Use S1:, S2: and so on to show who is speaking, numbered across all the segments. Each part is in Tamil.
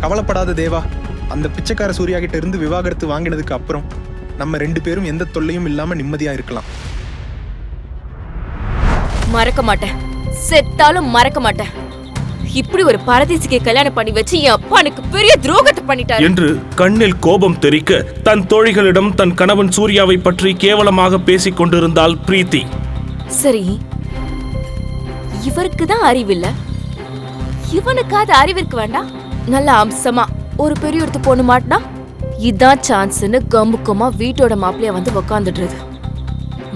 S1: கவலைப்படாத தேவா. அந்த பிச்சைக்கார சூர்யா கிட்ட இருந்து விவாகரத்து வாங்கினதுக்கு அப்புறம் நம்ம ரெண்டு பேரும் எந்த தொல்லையும் இல்லாம நிம்மதியா இருக்கலாம்.
S2: மறக்க மாட்டேன். செத்தாலும் மறக்க மாட்டேன். இப்படி ஒரு பரதேசிக்கு கல்யாணம் பண்ணி வச்சு என் அப்பா எனக்கு பெரிய துரோகத்தை பண்ணிட்டாரு.
S3: என்று கண்ணில் கோபம் தெறிக்க தன் தோழிகளிடம் தன் கணவன் சூர்யாவை பற்றி கேவலமாக பேசிக் கொண்டிருந்தாள் பிரீத்தி.
S2: சரி. இவருக்கு தான் அறிவில்ல. இவனுக்காவது அறிவிற்கு வேண்டாம். நல்ல அம்சமா ஒரு பெரிய ஒருத்த பொண்ணு மாட்டினா இதான் சான்ஸ்னு கம்புக்கமா வீட்டோட மாப்பிளைய வந்து உக்காந்துடுறது.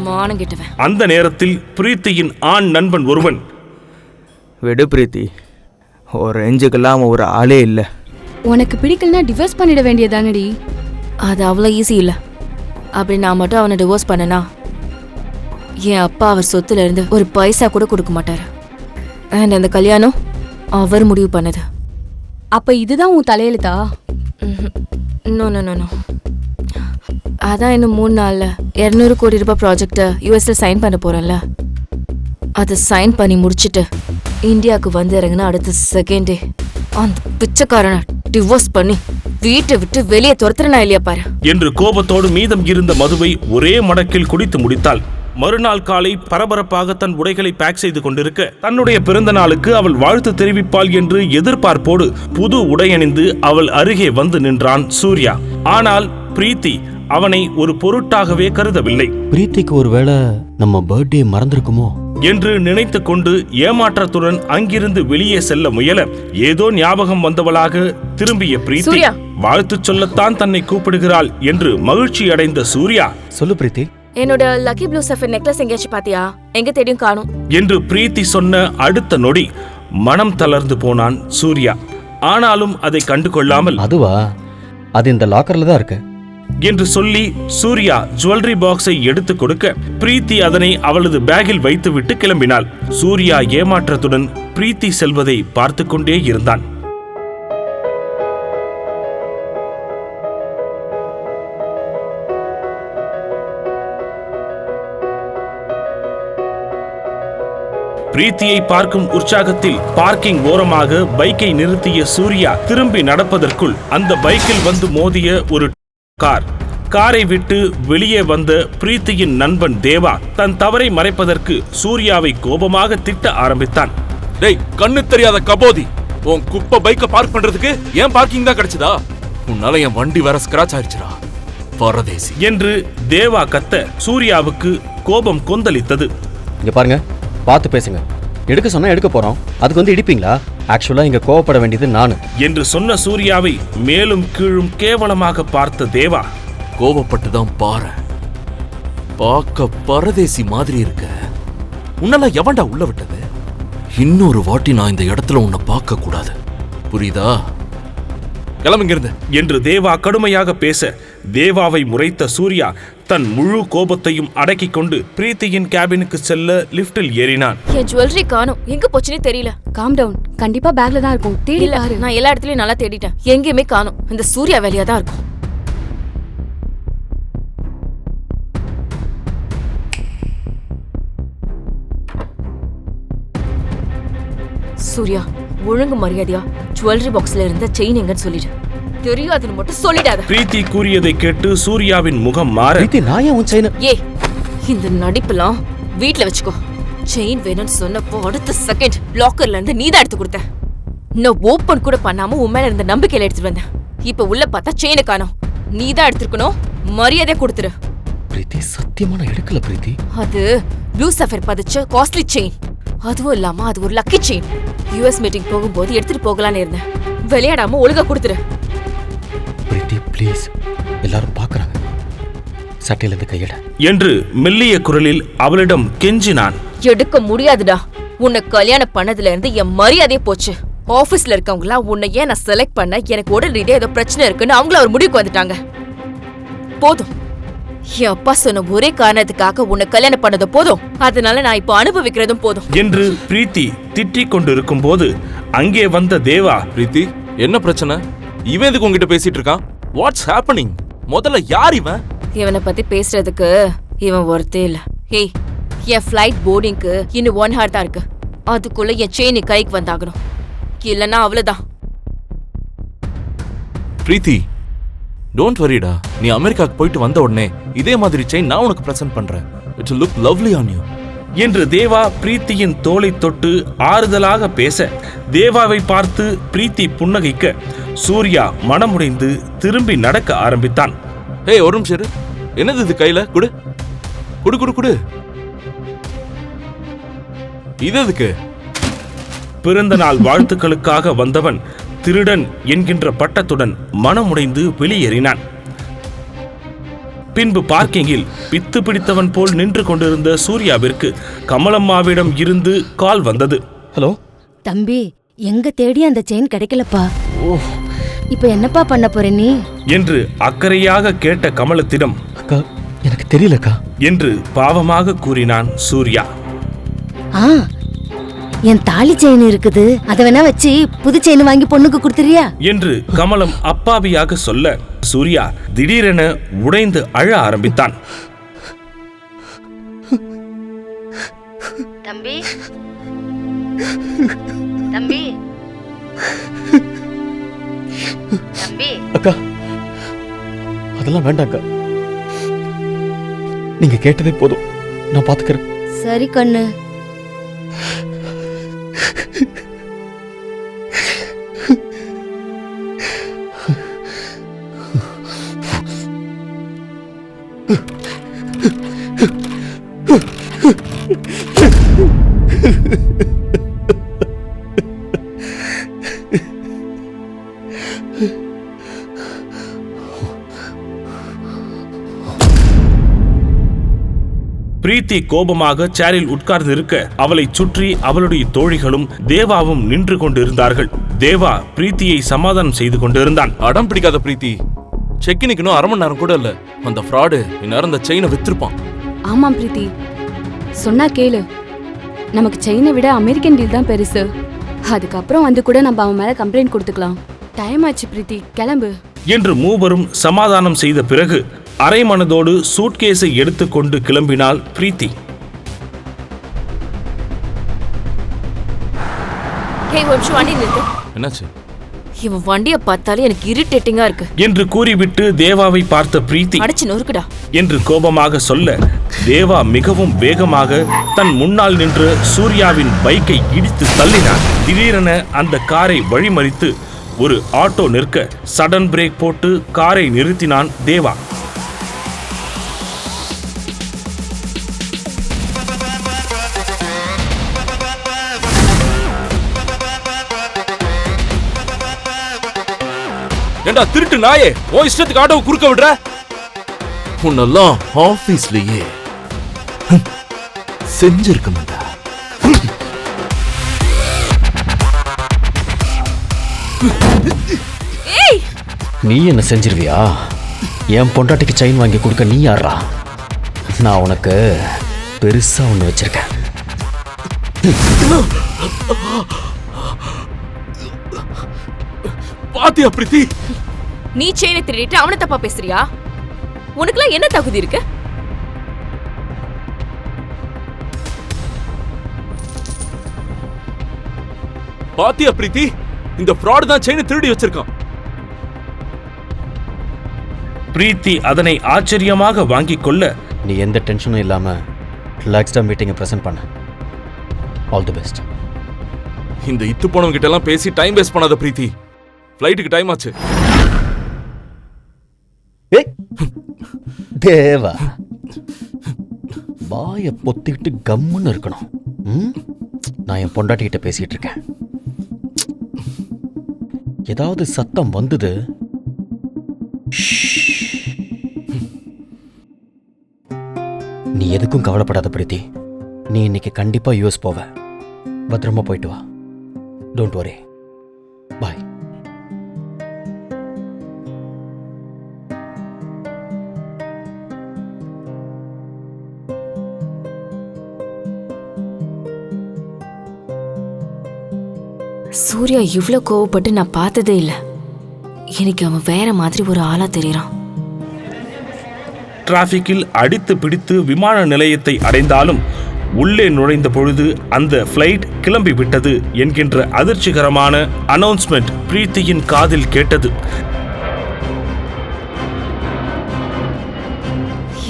S2: மானம் கெட்டவன்.
S3: அந்த நேரத்தில் பிரீத்தியின் ஆண் நண்பன் ஒருவன்.
S4: விடு பிரீத்தி ஒரு ரேஞ்சுக்கெல்லாம் ஒரு ஆளே இல்லை.
S5: உனக்கு பிடிக்கலனா டிவோர்ஸ் பண்ணிட வேண்டியதானடி?
S2: அது அவ்வளோ ஈஸி இல்லை. அப்படி நான் மட்டும் அவனை டிவோர்ஸ் பண்ணனா? என் அப்பா அவர் சொத்துல இருந்து ஒரு பைசா கூட கொடுக்க மாட்டாரு. அண்ட் அந்த கல்யாணம் அவர் முடிவு பண்ணது.
S5: அப்ப இதுதான் உன் தலையெழுத்தா?
S2: நோ நோ நோ நோ அதான் இன்னும் மூணு நாளில். இரநூறு கோடி ரூபாய் ப்ராஜெக்டை யூஎஸ்ல சைன் பண்ண போகிறேன்ல அதை சைன் பண்ணி முடிச்சிட்டு இந்தியாவுக்கு வந்து இறங்கினா அடுத்த செகண்டே அந்த பிச்சைக்காரனை டிவோர்ஸ் பண்ணி வீட்டை விட்டு வெளியே துரத்துறனா இல்லையா பாரு?
S3: என்று கோபத்தோடு மீதம் இருந்த மதுவை ஒரே மடக்கில் குடித்து முடித்தாள். மறுநாள் காலை பரபரப்பாக தன் உடைகளை பேக் செய்து கொண்டிருக்க தன்னுடைய பிறந்த நாளுக்கு அவள் வாழ்த்து தெரிவிப்பாள் என்று எதிர்பார்ப்போடு புது உடையணிந்து அவள் அருகே வந்து நின்றான் சூர்யா. ஆனால் பிரீத்தி அவனை ஒரு பொருட்டாகவே கருதவில்லை.
S6: பிரீத்திக்கு ஒருவேளை நம்ம பர்த்டே மறந்துருக்குமோ?
S3: என்று நினைத்து கொண்டு ஏமாற்றத்துடன் அங்கிருந்து வெளியே செல்ல முயல ஏதோ ஞாபகம் வந்தவளாக திரும்பிய பிரீத்தி
S2: சூர்யா.
S3: வாழ்த்துச் சொல்லத்தான் தன்னை கூப்பிடுகிறாள் என்று மகிழ்ச்சி அடைந்த சூர்யா.
S6: சொல்லு பிரீத்தி.
S2: என்னோட லக்கி ப்ளூ சஃபர் நெக்லஸ் எங்கேயாச்சும் பாத்தியா எங்க தேடியும் காணும்.
S3: என்று பிரீத்தி சொன்ன அடுத்த நொடி மனம் தளர்ந்து போனான் சூர்யா. ஆனாலும் அதை கண்டு கொள்ளாமல்
S6: அதுவா? அது இந்த லாக்கர்ல தான் இருக்கு.
S3: என்று சொல்லி சூர்யா ஜுவல்லரி பாக்ஸை எடுத்து கொடுக்க பிரீத்தி அதனை அவளது பேக்கில் வைத்துவிட்டு கிளம்பினாள். சூர்யா ஏமாற்றத்துடன் பிரீத்தி செல்வதை பார்த்து கொண்டே இருந்தான். பிரீத்தியை பார்க்கும் உற்சாகத்தில் பார்க்கிங் ஓரமாக பைக்கை நிறுத்திய சூர்யா திரும்பி நடப்பதற்குள் அந்த பைக்கில் வந்து மோதிய ஒரு கார். காரை விட்டு வெளியே வந்த பிரீத்தியின் நண்பன் தேவா தன் தவறை மறைப்பதற்கு சூர்யாவை கோபமாக திட்ட ஆரம்பித்தான்.
S7: டேய் கண்ணு தெரியாத கபோதி உன் குப்பை பைக்க பார்க் பண்றதுக்கு ஏன் பார்க்கிங் தான் கிடைச்சதா? உன்னால என் வண்டி வேற ஸ்கிராச் ஆயிடுச்சுடா. பரதேசி.
S3: என்று தேவா கத்த சூர்யாவுக்கு கோபம் கொந்தளித்தது.
S6: இங்க பாருங்க. பார்த்து பேசுங்க. எடுக்க சொன்னா எடுக்க போறோம். அதுக்கு வந்து இடிப்பீங்களா? ஆக்சுவலா இங்க கோவப்பட வேண்டியது நானு.
S3: என்று சொன்ன சூர்யாவை மேலும் கீழும் கேவலமாக பார்த்த தேவா
S7: கோவப்பட்டு தான் பாரு பார்க்க பரதேசி மாதிரி இருக்க. உன்னெல்லாம் எவன்டா உள்ள விட்டது? இன்னொரு வாட்டி நான் இந்த இடத்துல உன்னை பார்க்க கூடாது புரியுதா? கிளம்புங்க இருந்து
S3: என்று தேவா கடுமையாக பேச தேவாவை முறைத்த சூர்யா தன் முழு கோபத்தையும் அடக்கிக் கொண்டு பிரீத்தியின் கேபினுக்கு செல்ல லிஃப்டில் ஏறினான்.
S2: என் ஜுவல்லரி காணும். எங்க போச்சுன்னே தெரியல.
S5: காம் டவுன் கண்டிப்பா பேக்ல தான் இருக்கும். தேடி பாரு.
S2: நான் எல்லா இடத்துலயும் நல்லா தேடிட்டேன். எங்கேயுமே காணும். இந்த சூர்யா வேலையா தான் இருக்கும். சூர்யா ஒழுங்கு மரியாதையா ஜுவல்லரி பாக்ஸ்ல இருந்த செயின் எங்கன்னு சொல்லிடு. தெரியாதுன்னு மட்டும் சொல்லிடாத.
S3: பிரீத்தி கூறியதை கேட்டு சூர்யாவின் முகம் மாற
S6: பிரீத்தி நான் ஏன் உன் செயின்
S2: ஏய் இந்த நடிப்பெல்லாம் வீட்ல வச்சுக்கோ. செயின் வேணும்னு சொன்னப்போ அடுத்த செகண்ட் லாக்கர்ல இருந்து நீ தான் எடுத்து கொடுத்த நான் ஓபன் கூட பண்ணாம உன் மேல இருந்த நம்பிக்கையில எடுத்துட்டு வந்தேன். இப்ப உள்ள பார்த்தா செயினை காணோம். நீ தான் எடுத்துருக்கணும். மரியாதை கொடுத்துரு.
S6: பிரீத்தி சத்தியமா நான் எடுக்கல பிரீத்தி.
S2: அது ப்ளூ சஃபர் பதிச்ச காஸ்ட்லி செயின் அதுவும் இல்லாம அது ஒரு லக்கி செயின் யூஎஸ் மீட்டிங் போகும்போது எடுத்துட்டு போகலான்னு இருந்தேன். விளையாடாம ஒழுங்கா கொடுத்துரு.
S6: பிரீத்தி ப்ளீஸ் எல்லாரும் பார்க்கறாங்க. சட்டையில இருந்து கையட.
S3: என்று மெல்லிய குரலில் அவளிடம் கெஞ்சினான்.
S2: எடுக்க முடியாதுடா. உன்னை கல்யாணம் பண்ணதுல இருந்து என் மரியாதையே போச்சு. ஆபீஸ்ல இருக்கவங்களாம் உன்னை ஏன் நான் செலக்ட் பண்ண? எனக்கு உடல் ரீதியா ஏதோ பிரச்சனை இருக்குன்னு அவங்கள ஒரு முடிவுக்கு வந்துட்டாங்க. போதும். என் அப்பா சொன்ன ஒரே காரணத்துக்காக உன்னை கல்யாணம் பண்ணது போதும். அதனால நான் இப்போ அனுபவிக்கிறதும் போதும்.
S3: என்று பிரீத்தி திட்டிக் கொண்டிருக்கும் போது அங்கே வந்த தேவா
S7: பிரீத்தி என்ன பிரச்சனை? இவன் எதுக்கு உங்ககிட்ட பேசிட்டு இருக்கான்? வாட்ஸ் ஹேப்பனிங் முதல்ல யார் இவன்?
S2: இவனை பத்தி பேசுறதுக்கு இவன் ஒருத்தே இல்ல. ஏய் என் ஃப்ளைட் போர்டிங்க்கு இன்னும் ஒன் ஹவர் தான் இருக்கு. அதுக்குள்ள என் செயின் கைக்கு வந்தாகணும். இல்லைன்னா அவ்வளவுதான்.
S7: பிரீத்தி டோன்ட் வரிடா நீ அமெரிக்காக்கு போயிட்டு வந்த உடனே இதே மாதிரி செயின் நான் உனக்கு பிரசன்ட் பண்றேன். It's look lovely on you
S3: என்று தேவா பிரீத்தியின் தோளை தொட்டு ஆறுதலாக பேச தேவாவை பார்த்து பிரீத்தி புன்னகைக்க சூர்யா மனமுடைந்து திரும்பி நடக்க ஆரம்பித்தான்.
S7: ஏய் ஒரு நிமிஷம். என்னது இது கையில? குடு. குடு குடு குடு. இது எதுக்கு?
S3: பிறந்த நாள் வாழ்த்துக்களுக்காக வந்தவன் திருடன் என்கின்ற பட்டத்துடன் மனமுடைந்து வெளியேறினான். பின்பு பார்க்கிங்கில் பித்து பிடித்தவன் போல் நின்று கொண்டிருந்த சூர்யாவிற்கு கமலம்மாவிடம் இருந்து கால் வந்தது.
S6: ஹலோ?
S8: தம்பி எங்க தேடி அந்த செயின் கிடைக்கலப்பா? இப்ப என்னப்பா பண்ண போற நீ?
S3: என்று அக்கறையாக கேட்ட கமலத்திடம்
S6: அக்கா எனக்கு தெரியலக்கா.
S3: என்று பாவமாக கூறினான் சூர்யா.
S8: ஆ என் தாலி செயின் இருக்குது. அத வேணா வச்சு புது செயின் வாங்கி பொண்ணுக்கு கொடுத்துறியா?
S3: என்று கமலம் அப்பாவியாக சொல்ல சூர்யா திடீரென உடைந்து அழ ஆரம்பித்தான்.
S8: தம்பி. தம்பி. தம்பி.
S6: அக்கா அதெல்லாம் வேண்டாம்க்கா நீங்க கேட்டதே போதும். நான் பாத்துக்கிறேன்.
S8: சரி கண்ணு.
S3: பிரீத்தி கோபமாக சேரில் உட்கார்ந்து இருக்க அவளை சுற்றி அவளுடைய தோழிகளும் தேவாவும் நின்று கொண்டிருந்தார்கள். தேவா பிரீத்தியை சமாதானம் செய்து கொண்டிருந்தான்.
S7: அடம் பிடிக்காத பிரீத்தி. செக்கினுக்கு இன்னும் அரை மணி நேரம் கூட இல்ல. அந்த ஃப்ராடு இந்நேரம் அந்த செயினை வித்திருப்பான்.
S5: ஆமாம் பிரீத்தி. சொன்னா கேளு. நமக்கு செயினை விட அமெரிக்கன் டீல் தான் பெருசு. அதுக்கப்புறம் வந்து கூட நம்ம அவன் மேல கம்ப்ளைண்ட் கொடுத்துக்கலாம். டைம் ஆச்சு பிரீத்தி கிளம்பு.
S3: என்று மூவரும் சமாதானம் செய்த பிறகு அரை மனதோடு சூட்கேஸை எடுத்துக்கொண்டு கிளம்பினாள் பிரீத்தி.
S2: ஹே ஒரு நிமிஷம் வண்டி நிறுத்து
S7: என்னாச்சு?
S2: இவன் வண்டியை பார்த்தாலே எனக்கு இரிட்டேட்டிங்கா இருக்கு.
S3: என்று கூறிவிட்டு தேவாவை பார்த்த பிரீத்தி
S2: அடிச்சு நொறுக்குடா.
S3: என்று கோபமாக சொல்ல தேவா மிகவும் வேகமாக தன் முன்னால் நின்ற சூர்யாவின் பைக்கை இடித்து தள்ளினான். திடீரென அந்த காரை வழிமறித்து ஒரு ஆட்டோ நிற்க சடன் பிரேக் போட்டு காரை நிறுத்தினான் தேவா.
S7: ஏண்டா திருட்டு நாயே? ஓ இஷ்டத்துக்கு ஆட்டோவை குறுக்க விடுற? உன்னெல்லாம் ஆபீஸ்லயே செஞ்சிருக்க மாட்டா
S6: நீ என்ன செஞ்சிருவியா? என் பொண்டாட்டிக்கு செயின் வாங்கி கொடுக்க நீ யாரா நான் உனக்கு பெருசா ஒன்று வச்சிருக்கேன்.
S7: பாத்தியா பிரீத்தி?
S2: நீ செயினை திருடிட்டு அவனை தப்பா பேசுறியா? உனக்குலாம் என்ன தகுதி இருக்கு?
S7: பாத்தியா பிரீத்தி? இந்த ஃப்ராடு தான் செயினை திருடி வச்சிருக்கான்.
S3: பிரீத்தி அதனை ஆச்சரியமாக வாங்கிக் கொள்ள
S6: நீ எந்த டென்ஷனும் இல்லாம ரிலாக்ஸ்டாக மீட்டிங்கை ப்ரெசென்ட் பண்ண. ஆல் தி பெஸ்ட்
S7: இந்த இத்து போனவங்க கிட்ட எல்லாம் பேசி டைம் வேஸ்ட் பண்ணாத பிரீத்தி. ஃப்ளைட்டுக்கு டைம் ஆச்சு.
S6: தேவா. வாயை பொத்திக்கிட்டு கம்முன்னு இருக்கணும்? நான் என் பொண்டாட்டிகிட்ட பேசிட்டு இருக்கேன். ஏதாவது சத்தம் வந்தது? நீ எதுக்கும் கவலைப்படாத பிரீத்தி. நீ இன்னைக்கு கண்டிப்பா யூஎஸ் போவ. பத்திரமா போயிட்டு வா. டோன்ட் வரி
S2: சூர்யா இவ்வளோ கோவப்பட்டு நான் பார்த்ததே இல்லை. எனக்கு அவன் வேற மாதிரி ஒரு ஆளா தெரியறான்
S3: டிராஃபிக்கில் அடித்து பிடித்து விமான நிலையத்தை அடைந்தாலும் உள்ளே நுழைந்த பொழுது அந்த ஃப்ளைட் கிளம்பி விட்டது என்கின்ற அதிர்ச்சிகரமான அனௌன்ஸ்மெண்ட் பிரீத்தியின் காதில் கேட்டது.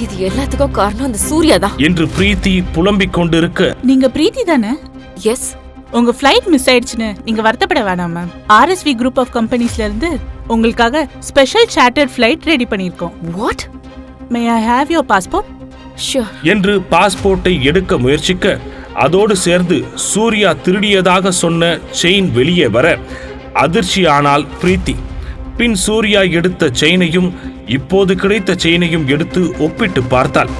S2: இது எல்லாத்துக்கும் காரணம் அந்த சூர்யா தான்.
S3: என்று பிரீத்தி புலம்பிக் கொண்டிருக்க
S9: நீங்க பிரீத்தி தானே?
S2: எஸ்
S9: உங்க ஃப்ளைட் மிஸ் ஆயிடுச்சுன்னு நீங்க வருத்தப்பட வேணாம் மேம் ஆர்எஸ்வி குரூப் ஆஃப் கம்பெனிஸ்ல இருந்து உங்களுக்காக ஸ்பெஷல் சார்ட்டர்ட் ஃப்ளைட் ரெடி பண்ணியிருக்கோம்.
S2: What
S9: may I have your passport
S2: sure
S3: என்று பாஸ்போர்ட்டை எடுக்க முயற்சிக்க அதோடு சேர்ந்து சூர்யா திருடியதாக சொன்ன செயின் வெளியே வர அதிர்ச்சியானாள் பிரீத்தி. பின் சூர்யா எடுத்த செயினையும் இப்போது கிடைத்த செயினையும் எடுத்து ஒப்பிட்டு பார்த்தாள்.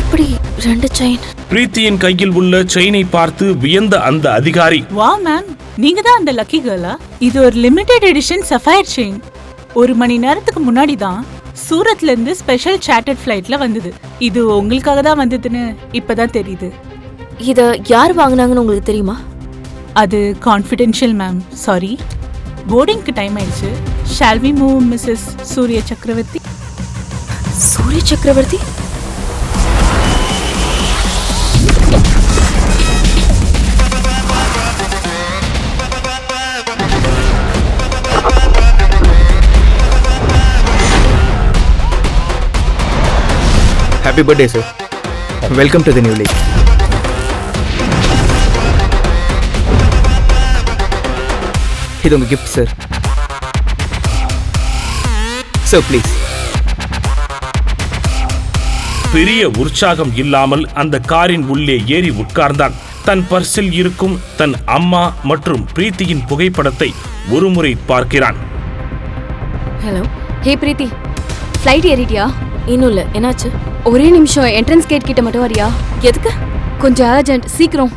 S2: எப்படி ரெண்டு செயின்
S3: பிரீத்தியின் கையில் உள்ள செயினை பார்த்து வியந்த அந்த அதிகாரி.
S9: வா மேம் நீங்க தான் அந்த லக்கி கேர்லா இது ஒரு லிமிடெட் எடிஷன் சஃபயர் செயின் ஒரு மணி நேரத்துக்கு முன்னாடி தான் சூரத்ல இருந்து ஸ்பெஷல் சார்ட்டர்ட் ஃப்ளைட்ல வந்தது. இது உங்களுக்காக தான் வந்ததுன்னு இப்பதான் தெரியுது.
S2: இத யார் வாங்குனாங்கன்னு உங்களுக்கு தெரியுமா?
S9: அது கான்ஃபிடென்ஷியல் மேம் சாரி போர்டிங்க்கு டைம் ஆயிடுச்சு. Shall we move Mrs Surya Chakravarthy?
S2: Surya Chakravarthy?
S4: Happy birthday sir welcome to the new league இது உங்கள் கிஃப்ட் சார் சார் ப்ளீஸ்
S3: பெரிய உற்சாகம் இல்லாமல் அந்த காரின் உள்ளே ஏறி உட்கார்ந்தான். தன் பர்சில் இருக்கும் தன் அம்மா மற்றும் பிரீத்தியின் புகைப்படத்தை ஒருமுறை பார்க்கிறான்.
S2: Hello
S5: hey Preethi. ஃப்ளைட் ஏறிட்டியா?
S2: இன்னும் இல்ல. என்னாச்சு?
S5: ஒரே நிமிஷம். என்ட்ரன்ஸ் கேட் கிட்ட மட்டும் வரியா?
S2: எதுக்கு?
S5: கொஞ்சம் அர்ஜென்ட் சீக்கிரம்.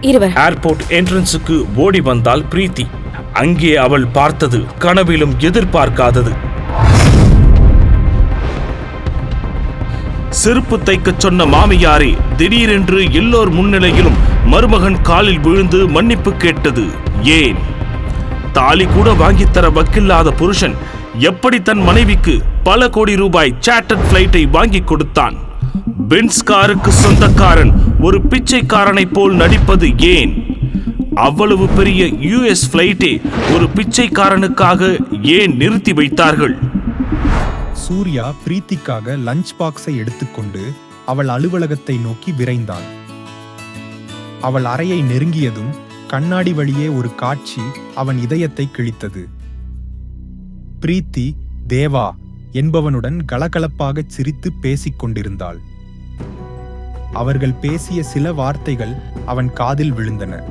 S2: இருவர்
S3: ஏர்போர்ட் என்ட்ரன்ஸுக்கு ஓடி வந்தாள் பிரீத்தி. அங்கே அவள் பார்த்தது கனவிலும் எதிர்பார்க்காதது. செருப்பு தைக்கச் சொன்ன மாமியாரே திடீரென்று எல்லோர் முன்னிலையிலும் மருமகன் காலில் விழுந்து மன்னிப்பு கேட்டது ஏன்? தாலி கூட வாங்கித் தர வக்கில்லாத புருஷன் எப்படி தன் மனைவிக்கு பல கோடி ரூபாய் சார்ட்டர்ட் பிளைட்டை வாங்கி கொடுத்தான்? பென்ஸ் காருக்கு சொந்தக்காரன் ஒரு பிச்சைக்காரனைப் போல் நடிப்பது ஏன்? அவ்வளவு பெரிய யுஎஸ் பிளைட்டே ஒரு பிச்சைக்காரனுக்காக ஏன் நிறுத்தி வைத்தார்கள்?
S1: சூர்யா பிரீத்திக்காக லஞ்ச் பாக்ஸை எடுத்துக்கொண்டு அவள் அலுவலகத்தை நோக்கி விரைந்தாள் அவள் அறையை நெருங்கியதும் கண்ணாடி வழியே ஒரு காட்சி அவன் இதயத்தை கிழித்தது. பிரீத்தி தேவா என்பவனுடன் கலகலப்பாகச் சிரித்து பேசிக் கொண்டிருந்தாள் அவர்கள் பேசிய சில வார்த்தைகள் அவன் காதில் விழுந்தன.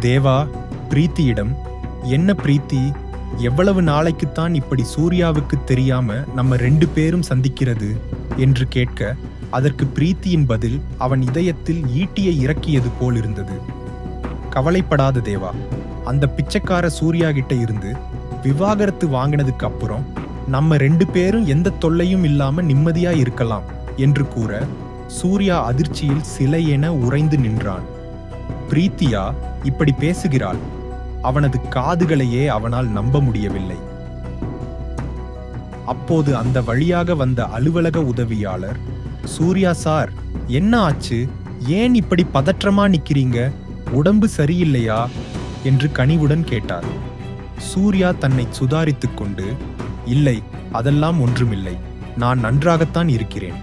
S1: தேவா பிரீத்தியிடம் என்ன பிரீத்தி? எவ்வளவு நாளைக்குத்தான் இப்படி சூர்யாவுக்கு தெரியாம நம்ம ரெண்டு பேரும் சந்திக்கிறது? என்று கேட்க அதற்கு பிரீத்தியின் பதில் அவன் இதயத்தில் ஈட்டியை இறக்கியது போல் இருந்தது. கவலைப்படாத தேவா அந்த பிச்சைக்கார சூர்யா கிட்ட இருந்து விவாகரத்து வாங்கினதுக்கு அப்புறம் நம்ம ரெண்டு பேரும் எந்த தொல்லையும் இல்லாம நிம்மதியா இருக்கலாம் என்று கூற சூர்யா அதிர்ச்சியில் சிலை என உறைந்து நின்றான். பிரீத்தியா இப்படி பேசுகிறாள். அவனது காதுகளையே அவனால் நம்ப முடியவில்லை. அப்போது அந்த வழியாக வந்த அலுவலக உதவியாளர் சூர்யா சார் என்ன ஆச்சு? ஏன் இப்படி பதற்றமா நிக்கிறீங்க? உடம்பு சரியில்லையா? என்று கனிவுடன் கேட்டார். சூர்யா தன்னை சுதாரித்து கொண்டு இல்லை அதெல்லாம் ஒன்றுமில்லை. நான் நன்றாகத்தான் இருக்கிறேன்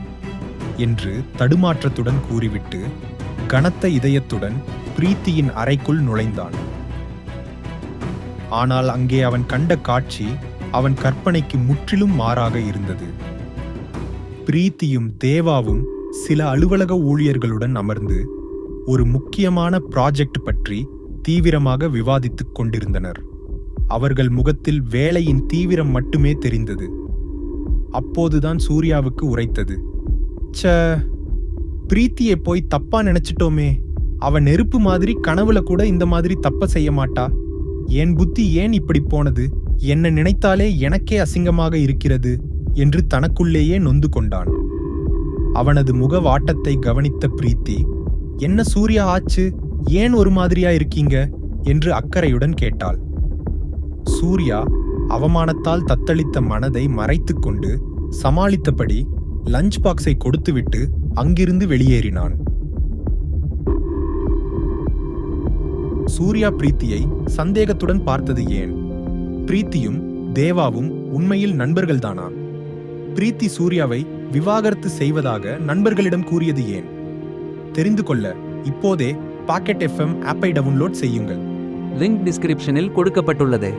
S1: என்று தடுமாற்றத்துடன் கூறிவிட்டு கனத்த இதயத்துடன் பிரீத்தியின் அறைக்குள் நுழைந்தான். ஆனால் அங்கே அவன் கண்ட காட்சி அவன் கற்பனைக்கு முற்றிலும் மாறாக இருந்தது. பிரீத்தியும் தேவாவும் சில அலுவலக ஊழியர்களுடன் அமர்ந்து ஒரு முக்கியமான ப்ராஜெக்ட் பற்றி தீவிரமாக விவாதித்துக் கொண்டிருந்தனர். அவர்கள் முகத்தில் வேலையின் தீவிரம் மட்டுமே தெரிந்தது. அப்போதுதான் சூர்யாவுக்கு உரைத்தது. ச பிரீத்தியை போய் தப்பா நினைச்சிட்டோமே அவ நெருப்பு மாதிரி கனவுல கூட இந்த மாதிரி தப்ப செய்ய மாட்டா. என் புத்தி ஏன் இப்படி போனது? என்ன நினைத்தாலே எனக்கே அசிங்கமாக இருக்கிறது என்று தனக்குள்ளேயே நொந்து கொண்டான். அவனது முக வாட்டத்தை கவனித்த பிரீத்தி என்ன சூர்யா ஆச்சு? ஏன் ஒரு மாதிரியா இருக்கீங்க? என்று அக்கறையுடன் கேட்டாள். சூர்யா அவமானத்தால் தத்தளித்த மனதை மறைத்துக்கொண்டு சமாளித்தபடி லஞ்ச் பாக்ஸை கொடுத்துவிட்டு அங்கிருந்து வெளியேறினான். சூர்யா பிரீத்தியை சந்தேகத்துடன் பார்த்தது ஏன்? பிரீத்தியும் தேவாவும் உண்மையில் நண்பர்கள்தானா? பிரீத்தி சூர்யாவை விவாகரத்து செய்வதாக நண்பர்களிடம் கூறியது ஏன்? தெரிந்து கொள்ள இப்போதே பாக்கெட் எஃப்எம் ஆப்பை டவுன்லோட் செய்யுங்கள்.
S10: லிங்க் டிஸ்கிரிப்ஷனில் கொடுக்கப்பட்டுள்ளது.